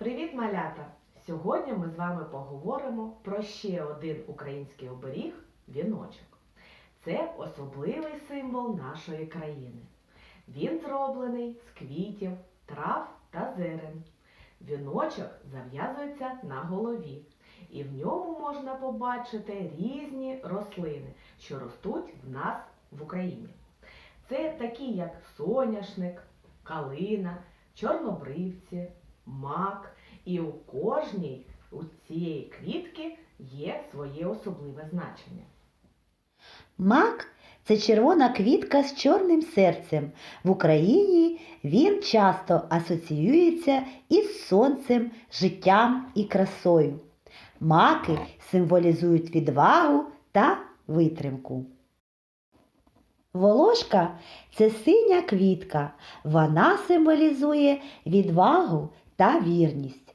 Привіт, малята! Сьогодні ми з вами поговоримо про ще один український оберіг віночок. Це особливий символ нашої країни. Він зроблений з квітів, трав та зерен. Віночок зав'язується на голові, і в ньому можна побачити різні рослини, що ростуть в нас в Україні. Це такі, як соняшник, калина, чорнобривці, мак. І у кожній у цієї квітки є своє особливе значення. Мак це червона квітка з чорним серцем. В Україні він часто асоціюється із сонцем, життям і красою. Маки символізують відвагу та витримку. Волошка це синя квітка. Вона символізує відвагу та вірність.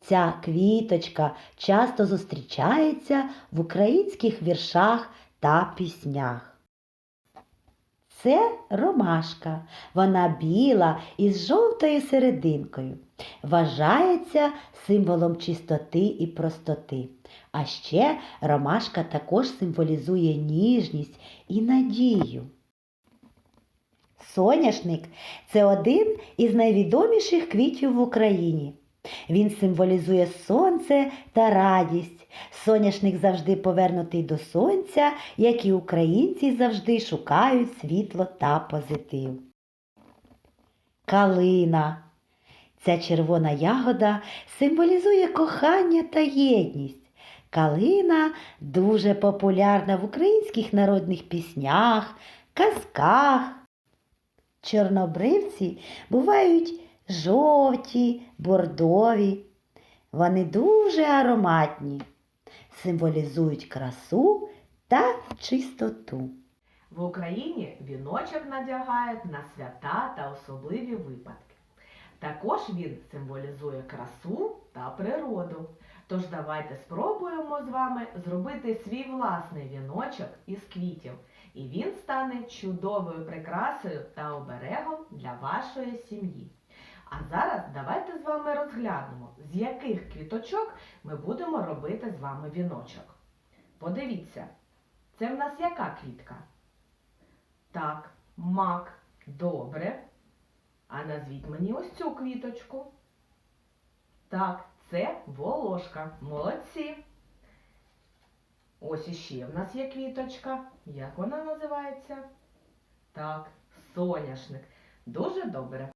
Ця квіточка часто зустрічається в українських віршах та піснях. Це ромашка. Вона біла із жовтою серединкою. Вважається символом чистоти і простоти. А ще ромашка також символізує ніжність і надію. Соняшник це один із найвідоміших квітів в Україні. Він символізує сонце та радість. Соняшник завжди повернутий до сонця, як і українці завжди шукають світло та позитив. Калина. Ця червона ягода символізує кохання та єдність. Калина дуже популярна в українських народних піснях, казках. Чорнобривці бувають жовті, бордові. Вони дуже ароматні, символізують красу та чистоту. В Україні віночок надягають на свята та особливі випадки. Також він символізує красу та природу. Тож давайте спробуємо з вами зробити свій власний віночок із квітів, і він стане чудовою прикрасою та оберегом для вашої сім'ї. А зараз давайте з вами розглянемо, з яких квіточок ми будемо робити з вами віночок. Подивіться, це в нас яка квітка? Так, мак. Добре. А назвіть мені ось цю квіточку. Так, це волошка. Молодці. Ось іще в нас є квіточка. Як вона називається? Так, соняшник. Дуже добре.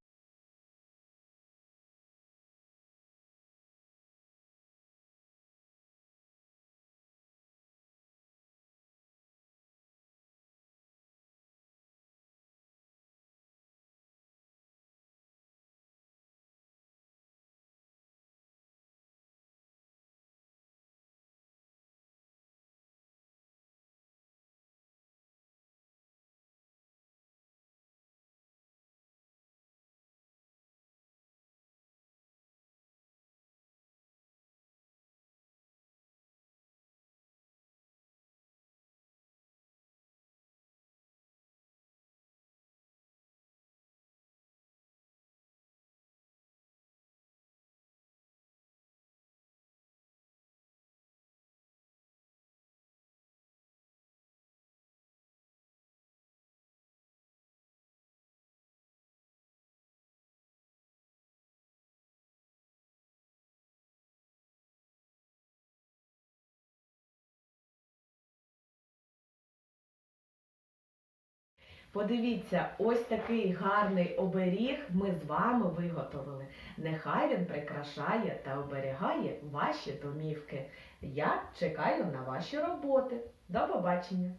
Подивіться, ось такий гарний оберіг ми з вами виготовили. Нехай він прикрашає та оберігає ваші домівки. Я чекаю на ваші роботи. До побачення!